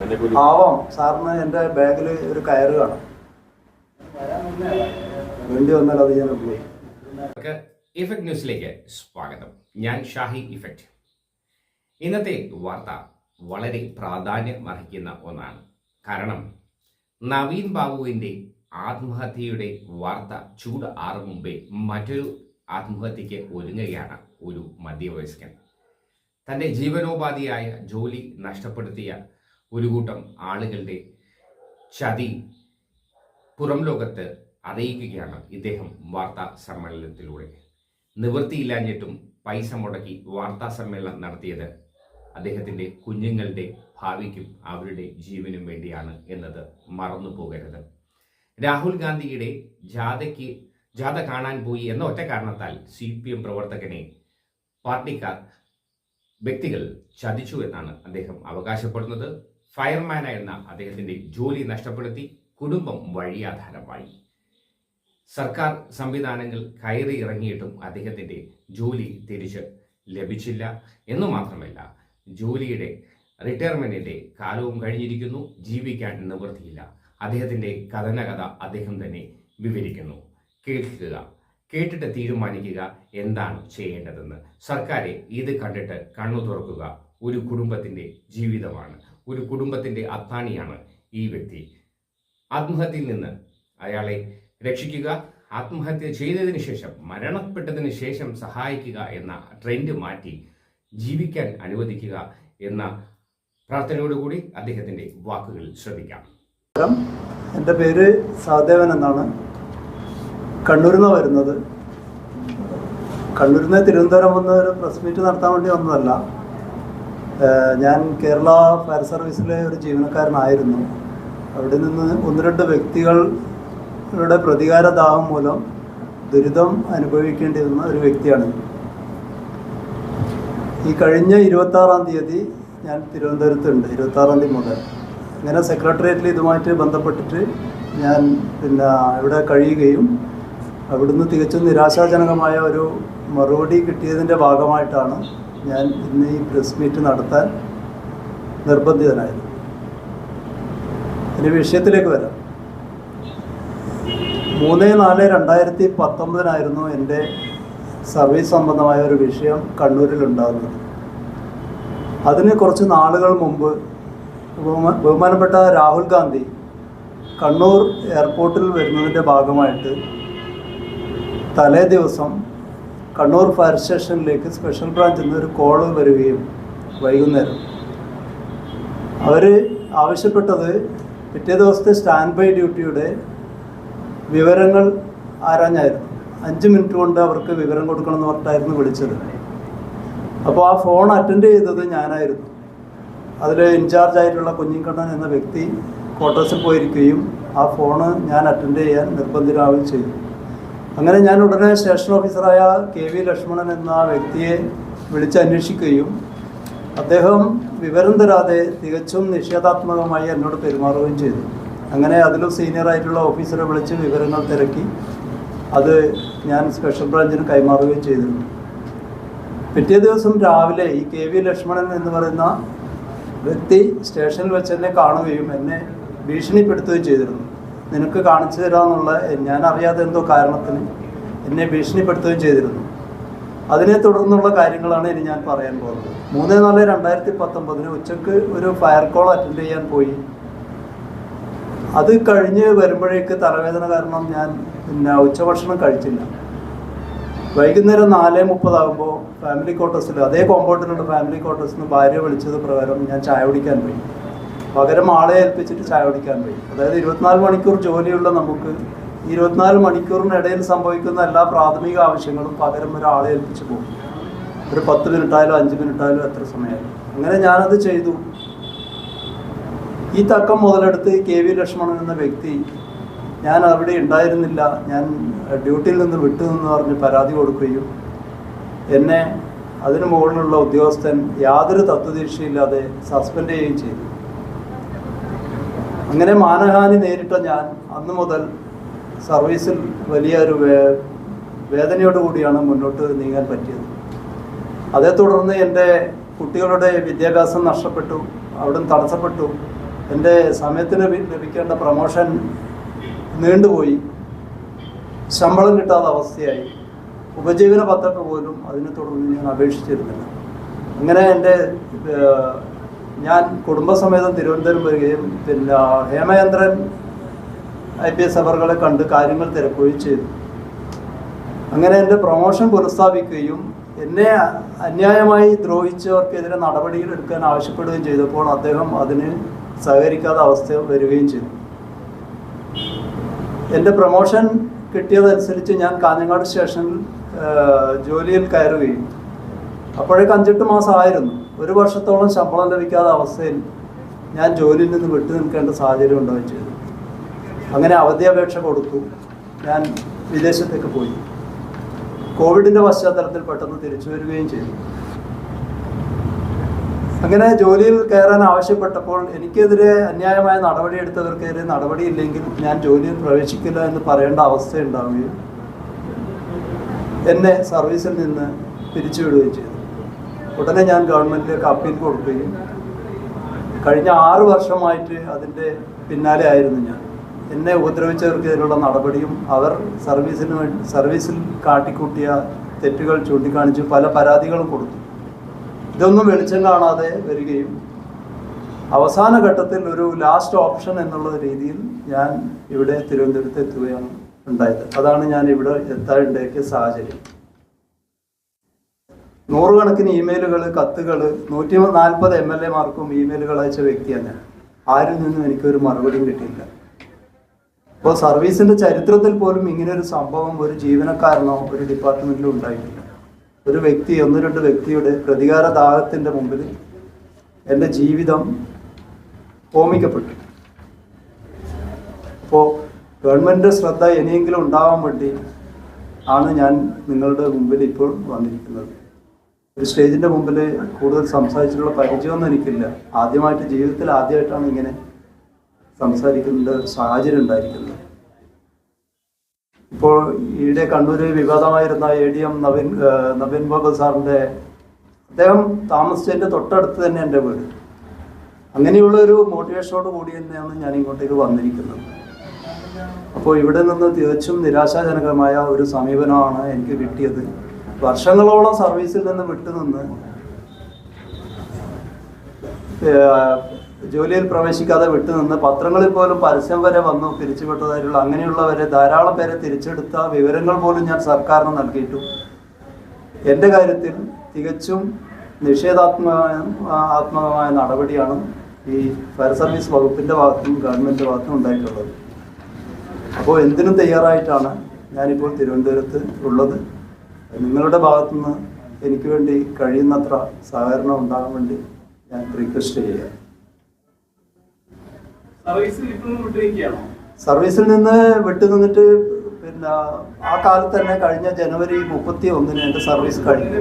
ആവാം സാറിന് എന്റെ ബാഗിൽ ഒരു കയറ് കാണാം. വേണ്ടി വന്നാൽ അത് ഞാൻ പോയി ഇഫക്ട് ന്യൂസിലേക്ക് സ്വാഗതം. ഞാൻ ഷാഹി ഇഫക്ട്. ഇന്നത്തെ വാർത്ത വളരെ പ്രാധാന്യം അർഹിക്കുന്ന ഒന്നാണ്. കാരണം നവീൻ ബാബുവിന്റെ ആത്മഹത്യയുടെ വാർത്ത ചൂട് ആറ് മുമ്പേ മറ്റൊരു ആത്മഹത്യക്ക് ഒരുങ്ങുകയാണ് ഒരു മധ്യവയസ്കൻ. തന്റെ ജീവനോപാധിയായ ജോലി നഷ്ടപ്പെടുത്തിയ ഒരു കൂട്ടം ആളുകളുടെ ചതി പുറം ലോകത്ത് അറിയിക്കുകയാണ് ഇദ്ദേഹം വാർത്താ സമ്മേളനത്തിലൂടെ. നിവൃത്തിയില്ലാഞ്ഞിട്ടും പൈസ മുടക്കി വാർത്താ സമ്മേളനം നടത്തിയത് അദ്ദേഹത്തിന്റെ കുഞ്ഞുങ്ങളുടെ ഭാവിക്കും അവരുടെ ജീവനും വേണ്ടിയാണ് എന്നത് മറന്നു പോകരുത്. രാഹുൽ ഗാന്ധിയുടെ ജാഥയ്ക്ക് ജാഥ കാണാൻ പോയി എന്ന ഒറ്റ കാരണത്താൽ സി പി എം പ്രവർത്തകനെ പാർട്ടിക്കാർ വ്യക്തികൾ ചതിച്ചു എന്നാണ് അദ്ദേഹം അവകാശപ്പെടുന്നത്. ഫയർമാനായിരുന്ന അദ്ദേഹത്തിന്റെ ജോലി നഷ്ടപ്പെടുത്തി കുടുംബം വഴിയാധാരമായി. സർക്കാർ സംവിധാനങ്ങൾ കയറി ഇറങ്ങിയിട്ടും അദ്ദേഹത്തിന്റെ ജോലി തിരിച്ച് ലഭിച്ചില്ല. എന്നു മാത്രമല്ല ജോലിയുടെ റിട്ടയർമെന്റിന്റെ കാലവും കഴിഞ്ഞിരിക്കുന്നു. ജീവിക്കാൻ നിവൃത്തിയില്ല. അദ്ദേഹത്തിന്റെ കഥനകഥ അദ്ദേഹം തന്നെ വിവരിക്കുന്നു. കേൾക്കുക കേട്ടിട്ട് തീരുമാനിക്കുക എന്താണ് ചെയ്യേണ്ടതെന്ന്. സർക്കാരെ ഇത് കണ്ടിട്ട് കണ്ണു തുറക്കുക ഒരു കുടുംബത്തിന്റെ ജീവിതമാണ്. ഒരു കുടുംബത്തിന്റെ അത്താണിയാണ് ഈ വ്യക്തി. ആത്മഹത്യയിൽ നിന്ന് അയാളെ രക്ഷിക്കുക ആത്മഹത്യ ചെയ്തതിന് ശേഷം മരണപ്പെട്ടതിന് ശേഷം സഹായിക്കുക എന്ന ട്രെൻഡ് മാറ്റി ജീവിക്കാൻ അനുവദിക്കുക എന്ന പ്രാർത്ഥനയോടുകൂടി അദ്ദേഹത്തിന്റെ വാക്കുകൾ ശ്രദ്ധിക്കാം. എന്റെ പേര് സഹദേവൻ എന്നാണ്. കണ്ണൂരിൽ നിന്ന് വരുന്നത്. കണ്ണൂരിൽ നിന്ന് തിരുവനന്തപുരം വന്ന് ഒരു പ്രസ് മീറ്റ് നടത്താൻ വേണ്ടി വന്നതല്ല. ഞാൻ കേരള ഫയർ സർവീസിലെ ഒരു ജീവനക്കാരനായിരുന്നു. അവിടെ നിന്ന് ഒന്ന് രണ്ട് വ്യക്തികളുടെ പ്രതികാര ദാഹം മൂലം ദുരിതം അനുഭവിക്കേണ്ടി ഒരു വ്യക്തിയാണ് ഈ കഴിഞ്ഞ ഇരുപത്താറാം തീയതി ഞാൻ തിരുവനന്തപുരത്തുണ്ട് ഇരുപത്താറാം തീയതി മുതൽ. ഇങ്ങനെ സെക്രട്ടേറിയറ്റിൽ ഇതുമായിട്ട് ബന്ധപ്പെട്ടിട്ട് ഞാൻ പിന്നെ ഇവിടെ കഴിയുകയും അവിടുന്ന് തികച്ചും നിരാശാജനകമായ ഒരു മറുപടി കിട്ടിയതിന്റെ ഭാഗമായിട്ടാണ് ഞാൻ ഇന്ന് ഈ പ്രസ് മീറ്റ് നടത്താൻ നിർബന്ധിതനായത് ഇനി വിഷയത്തിലേക്ക് വരാം. മൂന്ന് നാല് രണ്ടായിരത്തി പത്തൊമ്പതിനായിരുന്നു എന്റെ സർവീസ് സംബന്ധമായ ഒരു വിഷയം കണ്ണൂരിൽ ഉണ്ടാകുന്നത്. അതിന് കുറച്ച് നാളുകൾ മുമ്പ് ബഹുമാനപ്പെട്ട രാഹുൽ ഗാന്ധി കണ്ണൂർ എയർപോർട്ടിൽ വരുന്നതിന്റെ ഭാഗമായിട്ട് തലേ ദിവസം കണ്ണൂർ ഫയർ സ്റ്റേഷനിലേക്ക് സ്പെഷ്യൽ ബ്രാഞ്ചിൽ നിന്ന് ഒരു കോൾ വരികയും വൈകുന്നേരം. അവർ ആവശ്യപ്പെട്ടത് പിറ്റേ ദിവസത്തെ സ്റ്റാൻഡ് ബൈ ഡ്യൂട്ടിയുടെ വിവരങ്ങൾ ആരാഞ്ഞായിരുന്നു. അഞ്ച് മിനിറ്റ് കൊണ്ട് അവർക്ക് വിവരം കൊടുക്കണമെന്ന് പറഞ്ഞിട്ടായിരുന്നു വിളിച്ചത്. അപ്പോൾ ആ ഫോൺ അറ്റൻഡ് ചെയ്തത് ഞാനായിരുന്നു. അതിൽ ഇൻചാർജ് ആയിട്ടുള്ള കുഞ്ഞിക്കണ്ണൻ എന്ന വ്യക്തി ക്വാർട്ടേഴ്സിൽ പോയിരിക്കുകയും ആ ഫോണ് ഞാൻ അറ്റൻഡ് ചെയ്യാൻ നിർബന്ധിതരാവുകയും ചെയ്തു. അങ്ങനെ ഞാൻ ഉടനെ സ്റ്റേഷൻ ഓഫീസറായ കെ വി ലക്ഷ്മണൻ എന്ന വ്യക്തിയെ വിളിച്ച് അന്വേഷിക്കുകയും അദ്ദേഹം വിവരം തരാതെ തികച്ചും നിഷേധാത്മകമായി എന്നോട് പെരുമാറുകയും ചെയ്തു. അങ്ങനെ അതിലും സീനിയർ ആയിട്ടുള്ള ഓഫീസറെ വിളിച്ച് വിവരങ്ങൾ തിരക്കി. അത് ഞാൻ സ്പെഷ്യൽ ബ്രാഞ്ചിന് കൈമാറുകയും ചെയ്തിരുന്നു പിറ്റേ ദിവസം രാവിലെ ഈ കെ വി ലക്ഷ്മണൻ എന്ന് പറയുന്ന വ്യക്തി സ്റ്റേഷനിൽ വെച്ച് എന്നെ കാണുകയും എന്നെ ഭീഷണിപ്പെടുത്തുകയും ചെയ്തിരുന്നു. നിനക്ക് കാണിച്ചു തരാമെന്നുള്ള ഞാൻ അറിയാതെ എന്തോ കാരണത്തിന് എന്നെ ഭീഷണിപ്പെടുത്തുകയും ചെയ്തിരുന്നു. അതിനെ തുടർന്നുള്ള കാര്യങ്ങളാണ് ഇനി ഞാൻ പറയാൻ പോകുന്നത്. മൂന്ന് നാല് രണ്ടായിരത്തി പത്തൊമ്പതിന് ഉച്ചയ്ക്ക് ഒരു ഫയർ കോൾ അറ്റൻഡ് ചെയ്യാൻ പോയി. അത് കഴിഞ്ഞ് വരുമ്പോഴേക്ക് തലവേദന കാരണം ഞാൻ പിന്നെ ഉച്ചഭക്ഷണം കഴിച്ചില്ല. വൈകുന്നേരം നാല് മുപ്പതാകുമ്പോൾ ഫാമിലി ക്വാർട്ടേഴ്സിൽ അതേ കോമ്പൗണ്ടിലുള്ള ഫാമിലി ക്വാർട്ടേഴ്സിൽ നിന്ന് ഭാര്യ വിളിച്ചത് പ്രകാരം ഞാൻ ചായ കുടിക്കാൻ പോയി. പകരം ആളെ ഏൽപ്പിച്ചിട്ട് ചായ കുടിക്കാൻ പോയി അതായത് ഇരുപത്തിനാല് മണിക്കൂർ ജോലിയുള്ള നമുക്ക് ഇരുപത്തിനാല് മണിക്കൂറിനിടയിൽ സംഭവിക്കുന്ന എല്ലാ പ്രാഥമിക ആവശ്യങ്ങളും പകരം ഒരാളെ ഏൽപ്പിച്ച് പോകും. ഒരു പത്ത് മിനിറ്റായാലും അഞ്ച് മിനിറ്റായാലും എത്ര സമയമായാലും. അങ്ങനെ ഞാനത് ചെയ്തു. ഈ തക്കം മുതലെടുത്ത് കെ വി ലക്ഷ്മണൻ എന്ന വ്യക്തി ഞാൻ അവിടെ ഉണ്ടായിരുന്നില്ല. ഞാൻ ഡ്യൂട്ടിയിൽ നിന്ന് വിട്ടു എന്ന് പറഞ്ഞ് പരാതി കൊടുക്കുകയും എന്നെ അതിനു മുകളിലുള്ള ഉദ്യോഗസ്ഥൻ യാതൊരു തത്വദീക്ഷയില്ലാതെ സസ്പെൻഡ് ചെയ്യുകയും ചെയ്തു. അങ്ങനെ മാനഹാനി നേരിട്ട ഞാൻ അന്ന് മുതൽ സർവീസിൽ വലിയൊരു വേ വേദനയോട് കൂടിയാണ് മുന്നോട്ട് നീങ്ങാൻ പറ്റിയത്. അതേ തുടർന്ന് എന്റെ കുട്ടികളുടെ വിദ്യാഭ്യാസം നഷ്ടപ്പെട്ടു അവിടെ തടസ്സപ്പെട്ടു. എന്റെ സമയത്തിന് ലഭിക്കേണ്ട പ്രൊമോഷൻ നീണ്ടുപോയി. ശമ്പളം കിട്ടാത്ത അവസ്ഥയായി. ഉപജീവന പദ്ധതി പോലും അതിനെ തുടർന്ന് ഞാൻ അപേക്ഷിച്ചിരുന്നില്ല. അങ്ങനെ എന്റെ ഞാൻ കുടുംബസമേതം തിരുവനന്തപുരം വരികയും പിന്നെ ഹേമചന്ദ്രൻ ഐ പി എസ് അവറുകളെ കണ്ട് കാര്യങ്ങൾ തിരക്കുകയും ചെയ്തു. അങ്ങനെ എന്റെ പ്രൊമോഷൻ പുനഃസ്ഥാപിക്കുകയും എന്നെ അന്യായമായി ദ്രോഹിച്ചവർക്കെതിരെ നടപടികൾ എടുക്കാൻ ആവശ്യപ്പെടുകയും ചെയ്തപ്പോൾ അദ്ദേഹം അതിന് സഹകരിക്കാത്ത അവസ്ഥ വരികയും ചെയ്തു. എന്റെ പ്രൊമോഷൻ കിട്ടിയതനുസരിച്ച് ഞാൻ കാഞ്ഞങ്ങാട് സ്റ്റേഷനിൽ ജോലിയിൽ കയറുകയും. അപ്പോഴേക്ക് അഞ്ചെട്ട് മാസമായിരുന്നു ഒരു വർഷത്തോളം ശമ്പളം ലഭിക്കാത്ത അവസ്ഥയിൽ ഞാൻ ജോലിയിൽ നിന്ന് വിട്ടു നിൽക്കേണ്ട സാഹചര്യം ഉണ്ടാവുകയും ചെയ്തു അങ്ങനെ അവധി അപേക്ഷ കൊടുത്തു. ഞാൻ വിദേശത്തേക്ക് പോയി. കോവിഡിന്റെ പശ്ചാത്തലത്തിൽ പെട്ടെന്ന് തിരിച്ചു വരികയും ചെയ്തു. അങ്ങനെ ജോലിയിൽ കയറാൻ ആവശ്യപ്പെട്ടപ്പോൾ എനിക്കെതിരെ അന്യായമായ നടപടി നടപടിയെടുത്തവർക്കെതിരെ നടപടിയില്ലെങ്കിൽ ഞാൻ ജോലിയിൽ പ്രവേശിക്കില്ല എന്ന് പറയേണ്ട അവസ്ഥ ഉണ്ടാവുകയും എന്നെ സർവീസിൽ നിന്ന് പിരിച്ചുവിടുകയും ചെയ്തു. ഉടനെ ഞാൻ ഗവൺമെന്റിലേക്ക് അപ്പീൽ കൊടുക്കുകയും കഴിഞ്ഞ ആറ് വർഷമായിട്ട് അതിന്റെ പിന്നാലെ ആയിരുന്നു ഞാൻ. എന്നെ ഉപദ്രവിച്ചവർക്കെതിരെയുള്ള നടപടിയും അവർ സർവീസിന് സർവീസിൽ കാട്ടിക്കൂട്ടിയ തെറ്റുകൾ ചൂണ്ടിക്കാണിച്ച് പല പരാതികളും കൊടുത്തു. ഇതൊന്നും വെളിച്ചം കാണാതെ വരികയും അവസാന ഘട്ടത്തിൽ ഒരു ലാസ്റ്റ് ഓപ്ഷൻ എന്നുള്ള രീതിയിൽ ഞാൻ ഇവിടെ തിരുവനന്തപുരത്ത് എത്തുകയാണ് ഉണ്ടായത്. അതാണ് ഞാൻ ഇവിടെ എത്താനുണ്ടാക്കിയ സാഹചര്യം. നൂറുകണക്കിന് ഇമെയിലുകൾ കത്തുകൾ നൂറ്റി നാൽപ്പത് എം എൽ എമാർക്കും ഇമെയിലുകൾ അയച്ച വ്യക്തിയാണ് ആരിൽ നിന്നും എനിക്കൊരു മറുപടിയും കിട്ടിയില്ല. അപ്പോൾ സർവീസിന്റെ ചരിത്രത്തിൽ പോലും ഇങ്ങനെ ഒരു സംഭവം ഒരു ജീവനക്കാരനോ ഒരു ഡിപ്പാർട്ട്മെന്റിലോ ഉണ്ടായിട്ടില്ല. ഒരു വ്യക്തി ഒന്ന് രണ്ട് വ്യക്തിയുടെ പ്രതികാര ദാഹത്തിന്റെ മുമ്പിൽ എന്റെ ജീവിതം ഹോമിക്കപ്പെട്ടു അപ്പോൾ ഗവൺമെന്റ് ശ്രദ്ധ ഇനിയെങ്കിലും ഉണ്ടാവാൻ വേണ്ടി ആണ് ഞാൻ നിങ്ങളുടെ മുമ്പിൽ ഇപ്പോൾ വന്നിരിക്കുന്നത്. ഒരു സ്റ്റേജിന്റെ മുമ്പിൽ കൂടുതൽ സംസാരിച്ചിട്ടുള്ള പരിചയമൊന്നും എനിക്കില്ല. ആദ്യമായിട്ട് ജീവിതത്തിൽ ആദ്യമായിട്ടാണ് ഇങ്ങനെ സംസാരിക്കുന്നത് സാഹചര്യം ഉണ്ടായിരിക്കുന്നത്. ഇപ്പോൾ ഈയിടെ Kannur വിവാദമായിരുന്ന A D M Naveen Naveen Babu സാറിന്റെ അദ്ദേഹം താമസിച്ചതിന്റെ തൊട്ടടുത്ത് തന്നെ എന്റെ വീട്. അങ്ങനെയുള്ള ഒരു മോട്ടിവേഷനോട് കൂടി തന്നെയാണ് ഞാൻ ഇങ്ങോട്ടേക്ക് വന്നിരിക്കുന്നത്. അപ്പോൾ ഇവിടെ നിന്ന് തികച്ചും നിരാശാജനകമായ ഒരു സമീപനമാണ് എനിക്ക് കിട്ടിയത്. വർഷങ്ങളോളം സർവീസിൽ നിന്ന് വിട്ടുനിന്ന് ജോലിയിൽ പ്രവേശിക്കാതെ വിട്ടുനിന്ന് പത്രങ്ങളിൽ പോലും പരസ്യം വരെ വന്നു പിരിച്ചുവിട്ടതായിട്ടുള്ള അങ്ങനെയുള്ളവരെ ധാരാളം പേരെ തിരിച്ചെടുത്ത വിവരങ്ങൾ പോലും ഞാൻ സർക്കാരിന് നൽകിയിട്ടു. എന്റെ കാര്യത്തിൽ തികച്ചും നിഷേധാത്മകമായ ആത്മകമായ നടപടിയാണ് ഈ ഫയർ സർവീസ് വകുപ്പിന്റെ ഭാഗത്തും ഗവൺമെന്റ് ഭാഗത്തും ഉണ്ടായിട്ടുള്ളത്. അപ്പോൾ എന്തിനും തയ്യാറായിട്ടാണ് ഞാനിപ്പോൾ തിരുവനന്തപുരത്ത് ഉള്ളത്. നിങ്ങളുടെ ഭാഗത്തു നിന്ന് എനിക്ക് വേണ്ടി കഴിയുന്നത്ര സഹകരണം ഉണ്ടാകാൻ വേണ്ടി ഞാൻ റിക്വസ്റ്റ് ചെയ്യാം. സർവീസിൽ നിന്ന് വിട്ടുനിന്നിട്ട് പിന്നെ ആ കാലത്ത് തന്നെ കഴിഞ്ഞ ജനുവരി മുപ്പത്തി ഒന്നിന് എന്റെ സർവീസ് കഴിഞ്ഞു.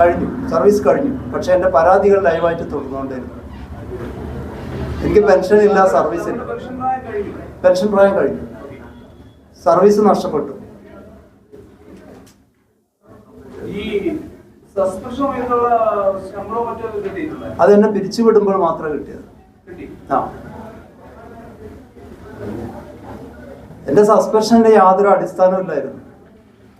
കഴിഞ്ഞു. സർവീസ് കഴിഞ്ഞു. പക്ഷെ എന്റെ പരാതികൾ ലൈവായിട്ട് തുടർന്നുകൊണ്ടിരുന്നു എനിക്ക് പെൻഷൻ ഇല്ല സർവീസ് ഇല്ല. പെൻഷൻ പ്രായം കഴിഞ്ഞു. സർവീസ് നഷ്ടപ്പെട്ടു ഈ സസ്പെൻഷൻ സമയത്തുള്ള ശമ്പളം മറ്റോ കിട്ടിയിട്ടുണ്ട് അത് എന്നെ പിരിച്ചുവിടുമ്പോൾ മാത്രമേ കിട്ടിയത്. കിട്ടി. ആ. എന്റെ സസ്പെൻഷന്റെ യാതൊരു അടിസ്ഥാനവും ഇല്ലായിരുന്നു.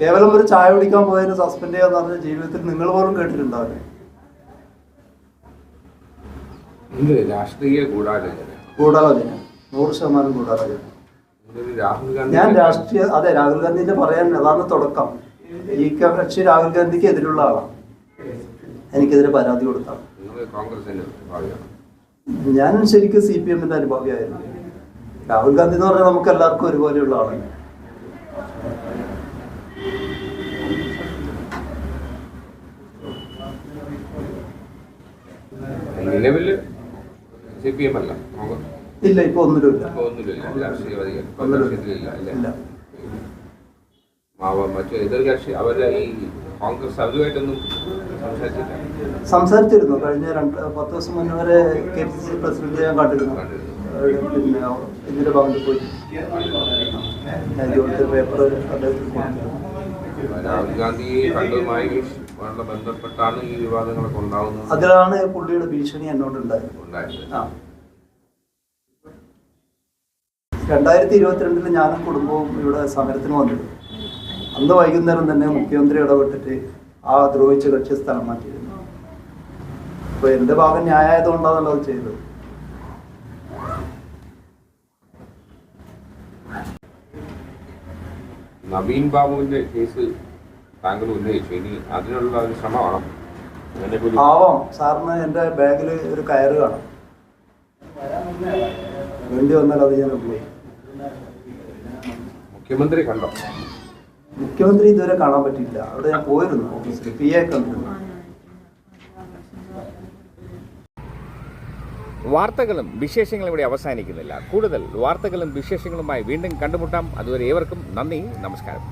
കേവലം ഒരു ചായ കുടിക്കാൻ പോയതിന് സസ്പെൻഡ് ചെയ്യാന്ന് പറഞ്ഞ ജീവിതത്തിൽ നിങ്ങൾ പോലും കേട്ടിട്ടുണ്ടാവില്ല. രാഷ്ട്രീയ ഗൂഢാലോചന? ഗൂഢാലോചന. നൂറ് ശതമാനം ഗൂഢാലോചന. ഞാൻ രാഷ്ട്രീയ അതെ രാഹുൽ ഗാന്ധിന്റെ പറയാൻ അതാണ് തുടക്കം. ഈ കക്ഷി രാഹുൽ ഗാന്ധിക്ക് എതിരുള്ള ആളാണ്. എനിക്കെതിരെ പരാതി കൊടുത്താണ് ഞാൻ ശരിക്കും സി പി എമ്മിന്റെ അനുഭാവിയായിരുന്നു. രാഹുൽ ഗാന്ധി എന്ന് പറഞ്ഞാൽ നമുക്ക് എല്ലാവർക്കും ഒരുപോലെയുള്ള ആളാണ് നിലവിൽ സി പി എം അല്ല. ഇല്ല ഇപ്പൊ ഒന്നിലുമില്ല മറ്റു എതിർ കക്ഷി അവരുടെ ഈ കോൺഗ്രസ് അവരുമായിട്ടൊന്നും സംസാരിച്ചിരുന്നു. കഴിഞ്ഞ രണ്ട് പത്ത് ദിവസം മുന്നേ വരെ കെ പി സി പ്രസിഡന്റ് ഞാൻ കണ്ടിരുന്നു പിന്നെ ഇതിന്റെ ഭാഗത്ത് പോയി. ഇതുപോലത്തെ പേപ്പർ അദ്ദേഹത്തിന് കൊടുത്തു രാഹുൽ ഗാന്ധി കണ്ടുമായി ബന്ധപ്പെട്ടാണ് ഈ വിവാദങ്ങളൊക്കെ ഉണ്ടാവുന്നത്. അതിലാണ് പുള്ളിയുടെ ഭീഷണി എന്നോട് ഉണ്ടായത്. ഉണ്ടായത് ആ. രണ്ടായിരത്തി ഇരുപത്തിരണ്ടിൽ ഞാനും കുടുംബവും ഇവിടെ സമരത്തിന് വന്നിരുന്നു. അന്ന് വൈകുന്നേരം തന്നെ മുഖ്യമന്ത്രി ഇടപെട്ടിട്ട് ആ ദ്രോഹിച്ച കക്ഷി സ്ഥലം മാറ്റിയിരുന്നു. അപ്പൊ എന്റെ ഭാഗം ന്യായമായതുകൊണ്ടാണല്ലോ അത് ചെയ്തത്? നവീൻ ബാബുവിന്റെ കേസ് താങ്കൾ ഉന്നയിച്ചു. ഇനി അതിനുള്ള ഒരു ശ്രമമാണോ? ആവാം സാറിന് എന്റെ ബാഗിൽ ഒരു കയറ് കാണാം. വേണ്ടി വന്നാൽ അത് ഞാൻ ഉപയോഗിക്കും. മുഖ്യമന്ത്രി കണ്ടോ? മുഖ്യമന്ത്രി ഇതുവരെ കാണാൻ പറ്റിയില്ല അവിടെ ഞാൻ പോയിരുന്നു ഓഫീസിൽ പി എ വാർത്തകളും വിശേഷങ്ങളും ഇവിടെ അവസാനിക്കുന്നില്ല. കൂടുതൽ വാർത്തകളും വിശേഷങ്ങളുമായി വീണ്ടും കണ്ടുമുട്ടാം. അതുവരെ ഏവർക്കും നന്ദി നമസ്കാരം.